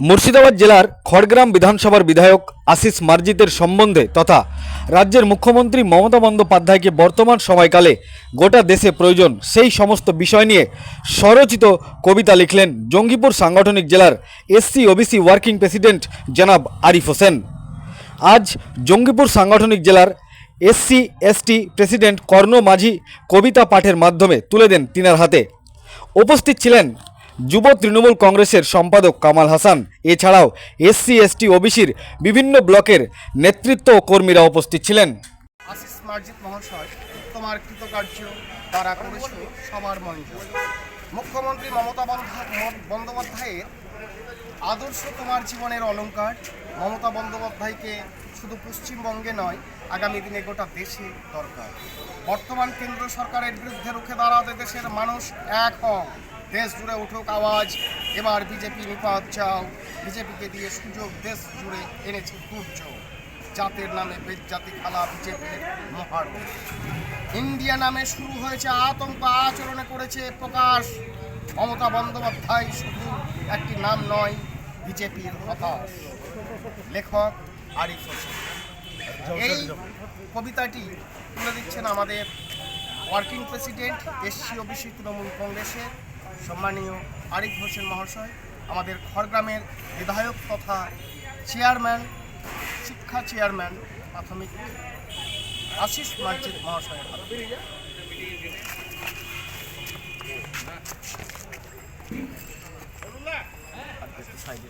মুর্শিদাবাদ জেলার খড়গ্রাম বিধানসভার বিধায়ক আশিস মার্জিতের সম্বন্ধে তথা রাজ্যের মুখ্যমন্ত্রী মমতা বন্দ্যোপাধ্যায়কে বর্তমান সময়কালে গোটা দেশে প্রয়োজন সেই সমস্ত বিষয় নিয়ে স্বরচিত কবিতা লিখলেন জঙ্গিপুর সাংগঠনিক জেলার এসসি, ওবিসি ওয়ার্কিং প্রেসিডেন্ট জনাব আরিফ হোসেন। আজ জঙ্গিপুর সাংগঠনিক জেলার এসসি, এসটি প্রেসিডেন্ট কর্ণ মাঝি কবিতা পাঠের মাধ্যমে তুলে দেন তিনার হাতে। উপস্থিত ছিলেন যুব তৃণমূল কংগ্রেসের সম্পাদক কামাল হাসান। এছাড়াও এসসি, এসটি, ওবিসির বিভিন্ন ব্লকের নেতৃত্ব ও কর্মীরা উপস্থিত ছিলেন। আশিস মার্জিত মহাশয়, তোমার কৃতকার্য দ্বারা করেছ সবার মঞ্চ। মুখ্যমন্ত্রী মমতা বন্দ্যোপাধ্যায়ের আদর্শ তোমার জীবনের অলংকার মমতা বন্দ্যোপাধ্যায়কে শুধু পশ্চিমবঙ্গে নয়, আগামী দিনে গোটা দেশে দরকার। বর্তমান কেন্দ্র সরকারের বিরুদ্ধে রুখে দাঁড়াতে দেশের মানুষ এক হও। দেশ জুড়ে উঠুক আওয়াজ, এবার বিজেপি নিপাত চাও। বিজেপিকে দিয়ে সুযোগ দেশ জুড়ে এনেছে দুর্যোগ। জাতের নামে বেজ্জাতি খেলা বিজেপির মহারণ ইন্ডিয়া নামে শুরু হয়েছে আতঙ্ক, আচরণে করেছে প্রকাশ। মমতা বন্দ্যোপাধ্যায় শুধু একটি নাম নয়, বিজেপির হতাশ লেখক আরিফ হোসেন। এই কবিতাটি তুলে দিচ্ছেন আমাদের working president, SC, OBC, Trinamool কংগ্রেসের সম্মানীয় আরিফ হোসেন মহাশয়, আমাদের খড়গ্রামের বিধায়ক তথা চেয়ারম্যান, শিক্ষা চেয়ারম্যান, প্রাথমিক আশিস মার্জিত মহাশয়ের সাইডে